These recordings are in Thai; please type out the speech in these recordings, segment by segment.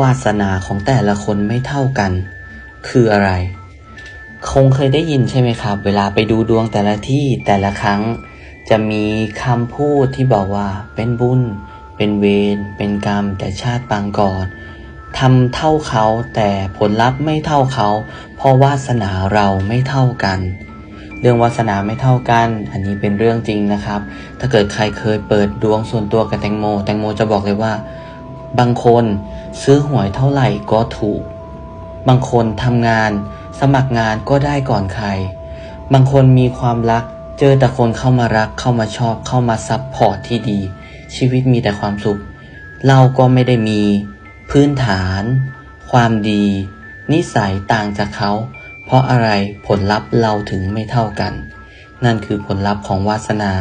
วาสนาของแต่ละคนไม่เท่ากัน คืออะไร คงเคยได้ยินใช่ไหมครับ เวลาไปดูดวงแต่ละที่แต่ละครั้ง จะมีคำพูดที่บอกว่า เป็นบุญ เป็นเวรเป็นกรรม แต่ชาติปางก่อนทำเท่าเขาแต่ผลลัพธ์ไม่เท่าเขา เพราะวาสนาเราไม่เท่ากัน เรื่องวาสนาไม่เท่ากัน อันนี้เป็นเรื่องจริงนะครับ ถ้าเกิดใครเคยเปิดดวงส่วนตัวกับแตงโม แตงโมจะบอกเลยว่า บางคนซื้อหวยเท่าไหร่ก็ถูก บางคนทำงาน สมัครงานก็ได้ก่อนใคร บางคนมีความรัก เจอแต่คนเข้ามารัก เข้ามาชอบ เข้ามาซับพอร์ตที่ดี ชีวิตมีแต่ความสุข เราก็ไม่ได้มี พื้นฐาน ความดี นิสัยต่างจากเขา เพราะอะไรผลลัพธ์เราถึงไม่เท่ากัน นั่นคือผลลัพธ์ของวาสนา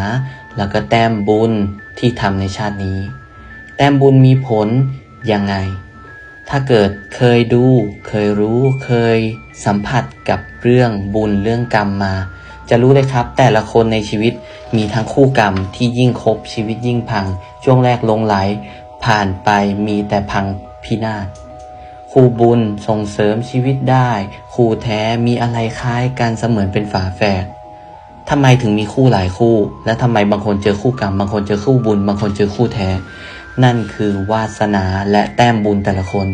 แล้วก็แต้มบุญที่ทำในชาตินี้ แต้มบุญมีผลยังไง ถ้าเกิดเคยดู เคยรู้เคยสัมผัสกับเรื่องบุญเรื่องกรรมมา จะรู้เลยครับ แต่ละคนในชีวิตมีทั้งคู่กรรมที่ยิ่งคบชีวิตยิ่งพัง ช่วงแรกลงไหล ผ่านไปมีแต่พังพินาศคู่บุญส่งเสริมชีวิตได้คู่แท้มีอะไรคล้ายกันเสมือนเป็นฝาแฝดทำไมถึงมีคู่หลายคู่ และทำไมบางคนเจอคู่กรรม บางคนเจอคู่บุญ บางคนเจอคู่แท้ นั่นคือวาสนาและแต้มบุญแต่ละคน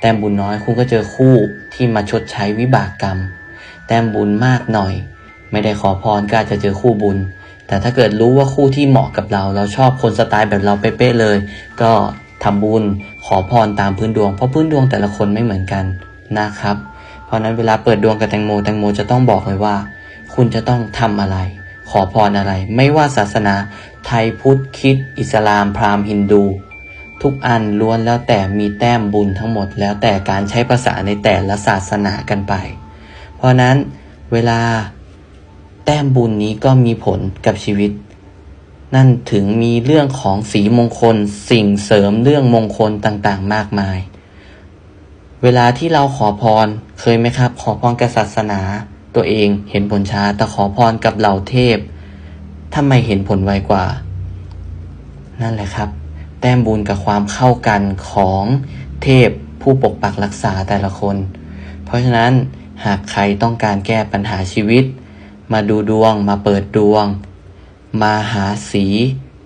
แต้มบุญน้อยคุณก็เจอคู่ที่มาชดใช้วิบากกรรม แต้มบุญมากหน่อย ไม่ได้ขอพรก็อาจจะเจอคู่บุญ แต่ถ้าเกิดรู้ว่าคู่ที่เหมาะกับเรา เราชอบคนสไตล์แบบเราเป๊ะๆเลย ก็ทำบุญขอพรตามพื้นดวง เพราะพื้นดวงแต่ละคนไม่เหมือนกันนะครับ เพราะนั้นเวลาเปิดดวงกับแตงโมแตงโมจะต้องบอกเลยว่า คุณจะต้องทำอะไร ขอพรอะไร ไม่ว่าศาสนา ไทยพุทธคิดอิสลามพราหมณ์ฮินดู ทุกอันล้วนแล้วแต่มีแต้มบุญทั้งหมดแล้วแต่การใช้ภาษาในแต่ละศาสนากันไป เพราะนั้นเวลาแต้มบุญนี้ก็มีผลกับชีวิต นั่นถึงมีเรื่องของสีมงคล สิ่งเสริมเรื่องมงคลต่างๆ มากมาย เวลาที่เราขอพรเคยไหมครับ ขอพรกับศาสนา ตัวเองเห็นผลช้าแต่ขอพรกับเหล่าเทพทำไมเห็นผลไวกว่า นั่นแหละครับ แต้มบุญกับความเข้ากันของเทพผู้ปกปักรักษาแต่ละคน เพราะฉะนั้นหากใครต้องการแก้ปัญหาชีวิต มาดูดวงมาเปิดดวง มาหาสี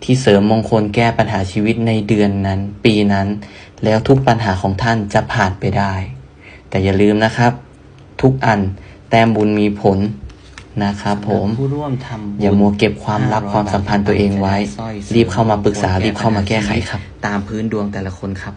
ที่เสริมมงคลแก้ปัญหาชีวิตในเดือนนั้น ปีนั้น แล้วทุกปัญหาของท่านจะผ่านไปได้ แต่อย่าลืมนะครับ ทุกอันแต้มบุญมีผล นะครับผมผู้ร่วมทำบุญอย่ามัวเก็บความลับความสัมพันธ์ตัวเองไว้สร้อยรีบเข้ามาปรึกษารีบเข้ามาแก้ไขครับ ตามพื้นดวงแต่ละคนครับ